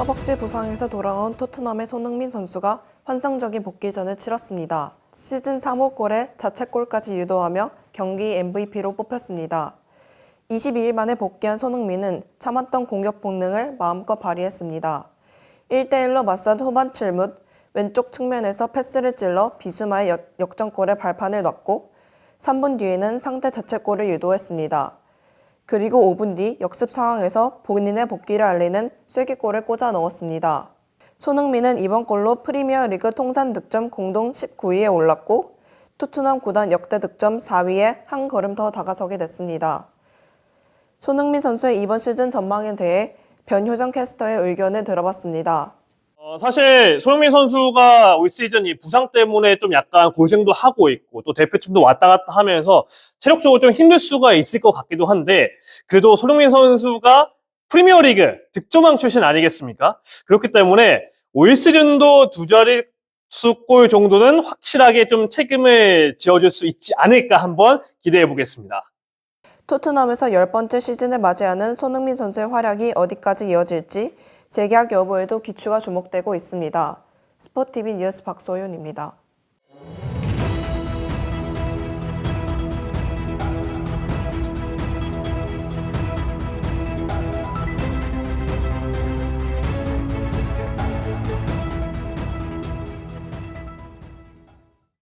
허벅지 부상에서 돌아온 토트넘의 손흥민 선수가 환상적인 복귀전을 치렀습니다. 시즌 3호 골에 자책골까지 유도하며 경기 MVP로 뽑혔습니다. 22일 만에 복귀한 손흥민은 참았던 공격 본능을 마음껏 발휘했습니다. 1대1로 맞선 후반 7분 왼쪽 측면에서 패스를 찔러 비수마의 역- 역전골에 발판을 놨고 3분 뒤에는 상대 자책골을 유도했습니다. 그리고 5분 뒤 역습 상황에서 본인의 복귀를 알리는 쐐기골을 꽂아 넣었습니다. 손흥민은 이번 골로 프리미어 리그 통산 득점 공동 19위에 올랐고 토트넘 구단 역대 득점 4위에 한 걸음 더 다가서게 됐습니다. 손흥민 선수의 이번 시즌 전망에 대해 변효정 캐스터의 의견을 들어봤습니다. 어, 사실 손흥민 선수가 올 시즌 이 부상 때문에 좀 약간 고생도 하고 있고 또 대표팀도 왔다 갔다 하면서 체력적으로 좀 힘들 수가 있을 것 같기도 한데 그래도 손흥민 선수가 프리미어리그 득점왕 출신 아니겠습니까? 그렇기 때문에 올 시즌도 두 자리 수골 정도는 확실하게 좀 책임을 지어줄 수 있지 않을까 한번 기대해 보겠습니다. 토트넘에서 10번째 시즌을 맞이하는 손흥민 선수의 활약이 어디까지 이어질지 재계약 여부에도 귀추가 주목되고 있습니다. 스포티비 뉴스 박소윤입니다.